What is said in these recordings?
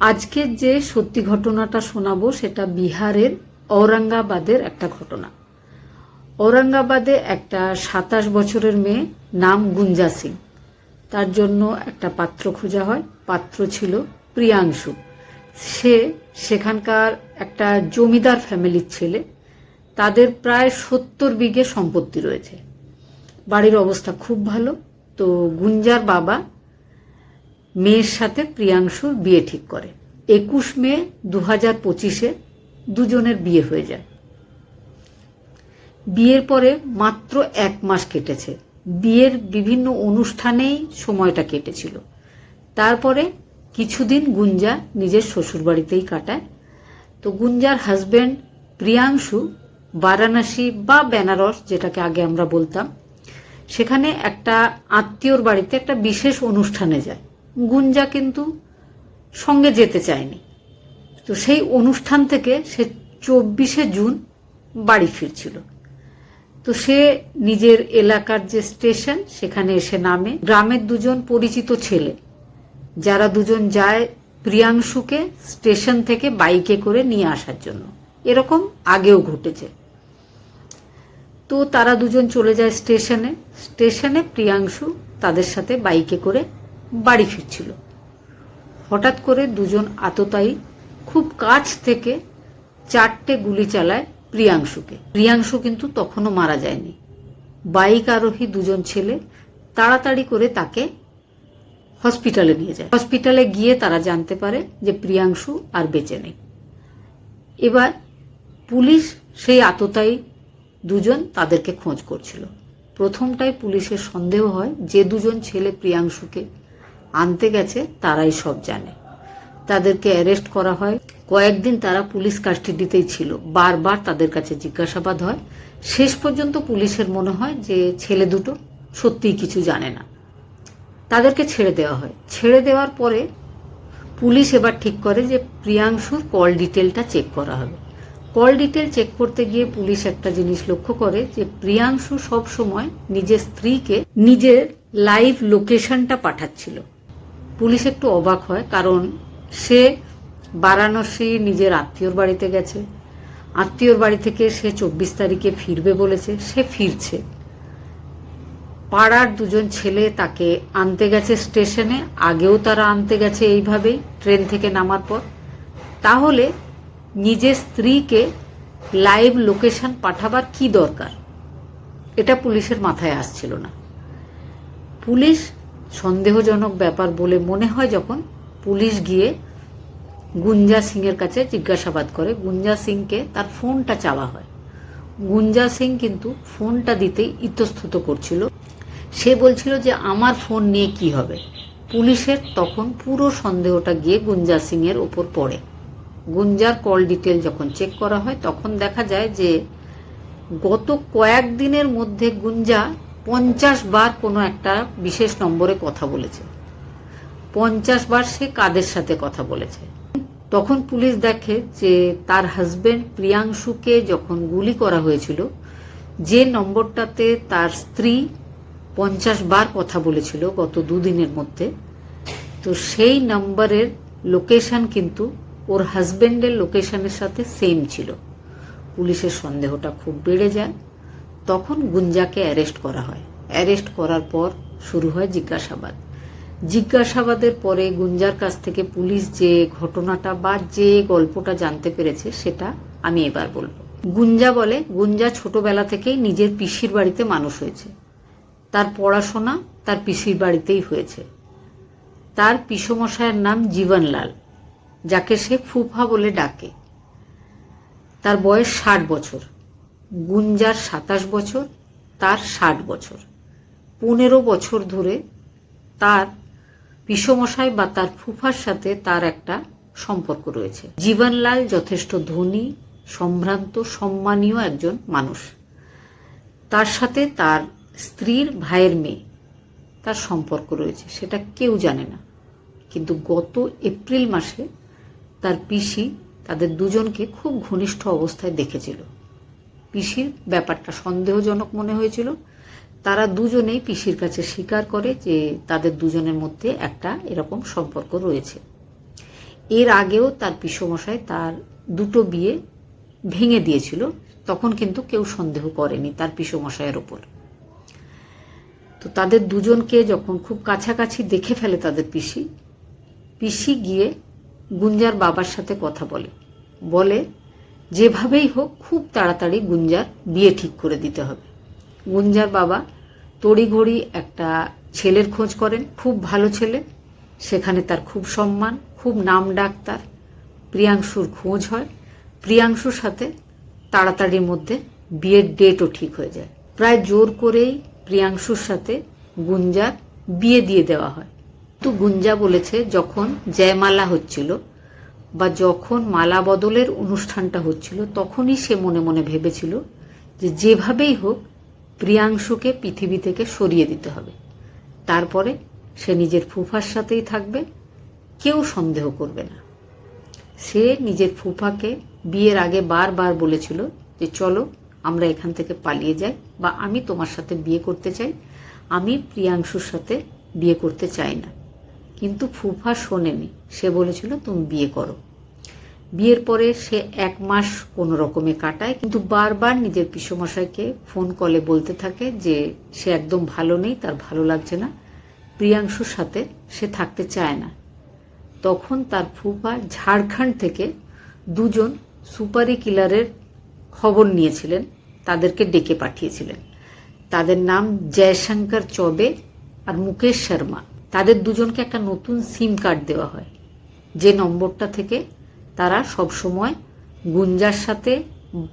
আজকে যে সত্যি ঘটনাটা শোনাবো সেটা বিহারের ঔরঙ্গাবাদের একটা ঘটনা। ঔরঙ্গাবাদে একটা সাতাশ বছরের মেয়ে নাম গুঞ্জা সিং। তার জন্য একটা পাত্র খোঁজা হয়। পাত্র ছিল প্রিয়াংশু। সে সেখানকার একটা জমিদার ফ্যামিলির ছেলে। তাদের প্রায় সত্তর বিঘে সম্পত্তি রয়েছে। বাড়ির অবস্থা খুব ভালো। তো গুঞ্জার বাবা মেয়ের সাথে প্রিয়াংশুর বিয়ে ঠিক করে। একুশ মে দু হাজার পঁচিশে দুজনের বিয়ে হয়ে যায়। বিয়ের পরে মাত্র এক মাস কেটেছে। বিয়ের বিভিন্ন অনুষ্ঠানেই সময়টা কেটেছিল। তারপরে কিছুদিন গুঞ্জা নিজের শ্বশুরবাড়িতেই কাটায়। তো গুঞ্জার হাজবেন্ড প্রিয়াংশু বারাণসী বা বেনারস, যেটাকে আগে আমরা বলতাম, সেখানে একটা আত্মীয়র বাড়িতে একটা বিশেষ অনুষ্ঠানে যায়। গুঞ্জা কিন্তু সঙ্গে যেতে চায়নি। তো সেই অনুষ্ঠান থেকে সে চব্বিশে জুন বাড়ি ফিরছিল। তো সে নিজের এলাকার যে স্টেশন, সেখানে এসে নামে। গ্রামের দুজন পরিচিত ছেলে, যারা দুজন যায় প্রিয়াংশুকে স্টেশন থেকে বাইকে করে নিয়ে আসার জন্য। এরকম আগেও ঘটেছে। তো তারা দুজন চলে যায় স্টেশনে। স্টেশনে প্রিয়াংশু তাদের সাথে বাইকে করে বাড়ি ফিরছিল। হঠাৎ করে দুজন আততায়ী খুব কাছ থেকে চারটে গুলি চালায় প্রিয়াংশুকে। প্রিয়াংশু কিন্তু তখনও মারা যায়নি। বাইক আরোহী দুজন ছেলে তাড়াতাড়ি করে তাকে হসপিটালে নিয়ে যায়। হসপিটালে গিয়ে তারা জানতে পারে যে প্রিয়াংশু আর বেঁচে নেই। এবার পুলিশ সেই আততায়ী দুজন তাদেরকে খোঁজ করছিল। প্রথমটাই পুলিশের সন্দেহ হয় যে দুজন ছেলে প্রিয়াংশুকে আনতে গেছে, তারাই সব জানে। তাদেরকে অ্যারেস্ট করা হয়। কয়েকদিন তারা পুলিশ কাস্টাডিতেই ছিল। বারবার তাদের কাছে জিজ্ঞাসাবাদ হয়। শেষ পর্যন্ত পুলিশের মনে হয় যে, ছেলে দুটো সত্যিই কিছু জানে না। তাদেরকে ছেড়ে দেওয়া হয়। ছেড়ে দেওয়ার পরে পুলিশ এবার ঠিক করে যে, প্রিয়াংশুর কল ডিটেলটা চেক করা হবে। কল ডিটেল চেক করতে গিয়ে পুলিশ একটা জিনিস লক্ষ্য করে যে, প্রিয়াংশু সব সময় নিজের স্ত্রীকে নিজের লাইভ লোকেশনটা পাঠাচ্ছিল। পুলিশ একটু অবাক হয়, কারণ সে বারাণসী নিজের আত্মীয়র বাড়িতে গেছে। আত্মীয়র বাড়ি থেকে সে চব্বিশ তারিখে ফিরবে বলেছে, সে ফিরছে। পাড়ার দুজন ছেলে তাকে আনতে গেছে স্টেশনে, আগেও তারা আনতে গেছে এইভাবেই ট্রেন থেকে নামার পর। তাহলে নিজের স্ত্রীকে লাইভ লোকেশন পাঠাবার কি দরকার? এটা পুলিশের মাথায় আসছিল না। পুলিশ সন্দেহজনক ব্যাপার বলে মনে হয় যখন পুলিশ গিয়ে গুঞ্জা সিংয়ের কাছে জিজ্ঞাসাবাদ করে। গুঞ্জা সিংকে তার ফোনটা চাওয়া হয়। গুঞ্জা সিং কিন্তু ফোনটা দিতেই ইতস্তত করছিল। সে বলছিল যে, আমার ফোন নিয়ে কি হবে? পুলিশের তখন পুরো সন্দেহটা গিয়ে গুঞ্জা সিংয়ের ওপর পড়ে। গুঞ্জার কল ডিটেল যখন চেক করা হয়, তখন দেখা যায় যে, গত কয়েকদিনের মধ্যে গুঞ্জা পঞ্চাশ বার কোনো একটা বিশেষ নম্বরে কথা বলেছে। পঞ্চাশ বার সে কাদের সাথে কথা বলেছে? তখন পুলিশ দেখে যে তার হাজবেন্ড প্রিয়াংশুকে যখন গুলি করা হয়েছিল, যে নম্বরটাতে তার স্ত্রী পঞ্চাশ বার কথা বলেছিল গত দুদিনের মধ্যে, তো সেই নম্বরের লোকেশন কিন্তু ওর হাজবেন্ডের লোকেশনের সাথে সেম ছিল। পুলিশের সন্দেহটা খুব বেড়ে যায়। তখন গুঞ্জাকে অ্যারেস্ট করা হয়। অ্যারেস্ট করার পর শুরু হয় জিজ্ঞাসাবাদ। জিজ্ঞাসাবাদের পরে গুঞ্জার কাছ থেকে পুলিশ যে ঘটনাটা বা যে গল্পটা জানতে পেরেছে সেটা আমি এবার বলব। গুঞ্জা বলে, গুঞ্জা ছোটবেলা থেকেই নিজের পিসির বাড়িতে মানুষ হয়েছে। তার পড়াশোনা তার পিসির বাড়িতেই হয়েছে। তার পিসমশায়ের নাম জীবনলাল, যাকে সে ফুফা বলে ডাকে। তার বয়স ষাট বছর। গুঞ্জার সাতাশ বছর, তার ষাট বছর। পনেরো বছর ধরে তার পিসমশাই বা তার ফুফার সাথে তার একটা সম্পর্ক রয়েছে। জীবনলাল যথেষ্ট ধনী, সম্ভ্রান্ত, সম্মানীয় একজন মানুষ। তার সাথে তার স্ত্রীর ভাইয়ের মেয়ে তার সম্পর্ক রয়েছে, সেটা কেউ জানে না। কিন্তু গত এপ্রিল মাসে তার পিসি তাদের দুজনকে খুব ঘনিষ্ঠ অবস্থায় দেখেছিল। পিসির ব্যাপারটা সন্দেহজনক মনে হয়েছিল। তারা দুজনেই পিসির কাছে স্বীকার করে যে তাদের দুজনের মধ্যে একটা এরকম সম্পর্ক রয়েছে। এর আগেও তার পিসমশাই তার দুটো বিয়ে ভেঙে দিয়েছিল, তখন কিন্তু কেউ সন্দেহ করেনি তার পিসমশাইয়ের ওপর। তো তাদের দুজনকে যখন খুব কাছাকাছি দেখে ফেলে তাদের পিসি পিসি গিয়ে গুঞ্জার বাবার সাথে কথা বলে। বলে যেভাবেই হোক খুব তাড়াতাড়ি গুঞ্জার বিয়ে ঠিক করে দিতে হবে। গুঞ্জার বাবা তড়িঘড়ি একটা ছেলের খোঁজ করেন, খুব ভালো ছেলে। সেখানে তার খুব সম্মান, খুব নাম ডাক তার। প্রিয়াংশুর খোঁজ হয়। প্রিয়াংশুর সাথে তাড়াতাড়ির মধ্যে বিয়ের ডেটও ঠিক হয়ে যায়। প্রায় জোর করেই প্রিয়াংশুর সাথে গুঞ্জার বিয়ে দিয়ে দেওয়া হয়। তো গুঞ্জা বলেছে, যখন জয়মালা হচ্ছিল বা যখন মালা বদলের অনুষ্ঠানটা হচ্ছিল, তখনই সে মনে মনে ভেবেছিল যে যেভাবেই হোক প্রিয়াংশুকে পৃথিবী থেকে সরিয়ে দিতে হবে। তারপরে সে নিজের ফুফার সাথেই থাকবে, কেউ সন্দেহ করবে না। সে নিজের ফুফাকে বিয়ের আগে বারবার বলেছিল যে, চলো, আমরা এখান থেকে পালিয়ে যাই বা আমি তোমার সাথে বিয়ে করতে চাই। আমি প্রিয়াংশুর সাথে বিয়ে করতে চাই না। কিন্তু ফুফা শোনেনি। সে বলেছিল, তুমি বিয়ে করো। বিয়ের পরে সে এক মাস কোনো রকমে কাটায়, কিন্তু বারবার নিজের পিসমশাইকে ফোন কলে বলতে থাকে যে, সে একদম ভালো নেই, তার ভালো লাগছে না। প্রিয়াংশুর সাথে সে থাকতে চায় না। তখন তার ফুফা ঝাড়খণ্ড থেকে দুজন সুপারি কিলারের খবর নিয়েছিলেন, তাদেরকে ডেকে পাঠিয়েছিলেন। তাদের নাম জয়শঙ্কর চবে আর মুকেশ শর্মা। তাদের দুজনকে একটা নতুন সিম কার্ড দেওয়া হয়। যে নম্বরটা থেকে তারা সবসময় গুঞ্জার সাথে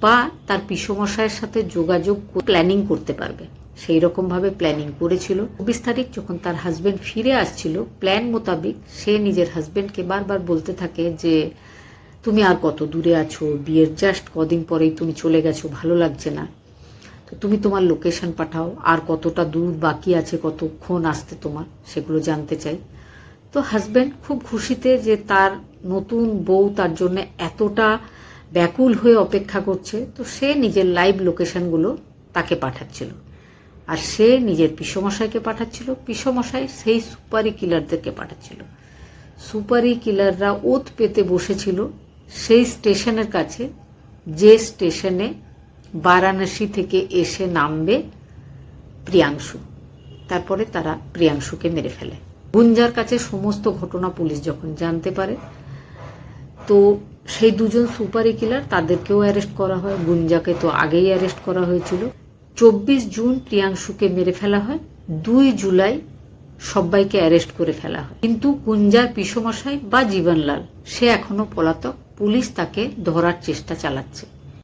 বা তার পিসমশায়ের সাথে যোগাযোগ প্ল্যানিং করতে পারবে। সেই রকমভাবে প্ল্যানিং করেছিল। চব্বিশ তারিখ যখন তার হাজবেন্ড ফিরে আসছিল প্ল্যান মোতাবিক সে নিজের হাজবেন্ডকে বারবার বলতে থাকে যে, তুমি আর কত দূরে আছো? বিয়ের জাস্ট কদিন পরেই তুমি চলে গেছো, ভালো লাগছে না। তো তুমি তোমার লোকেশন পাঠাও, আর কতটা দূর বাকি আছে, কতক্ষণ আসতে তোমার, সেগুলো জানতে চাই। তো হাজব্যান্ড খুব খুশিতে যে তার নতুন বউ তার জন্য এতটা ব্যাকুল হয়ে অপেক্ষা করছে, তো সে নিজের লাইভ লোকেশনগুলো তাকে পাঠাচ্ছিল। আর সে নিজের পিসমশাইকে পাঠাচ্ছিল, পিসমশাই সেই সুপারি কিলারদেরকে পাঠাচ্ছিল। সুপারি কিলাররা ওত পেতে বসেছিল, সেই স্টেশনের কাছে, যে স্টেশনে বারাণসী থেকে এসে নামবে প্রিয়াংশু। তারপরে তারা প্রিয়াংশুকে মেরে ফেলে। গুঞ্জার কাছে সমস্ত ঘটনা পুলিশ যখন জানতে পারে, তো সেই দুজন সুপারি কিলার তাদেরকেও অ্যারেস্ট করা হয়। গুঞ্জাকে তো আগেই অ্যারেস্ট করা হয়েছিল। চব্বিশ জুন প্রিয়াংশুকে মেরে ফেলা হয়। দুই জুলাই সবাইকে অ্যারেস্ট করে ফেলা হয়। কিন্তু গুঞ্জার পিসমশাই বা জীবনলাল, সে এখনও পলাতক। পুলিশ তাকে ধরার চেষ্টা চালাচ্ছে।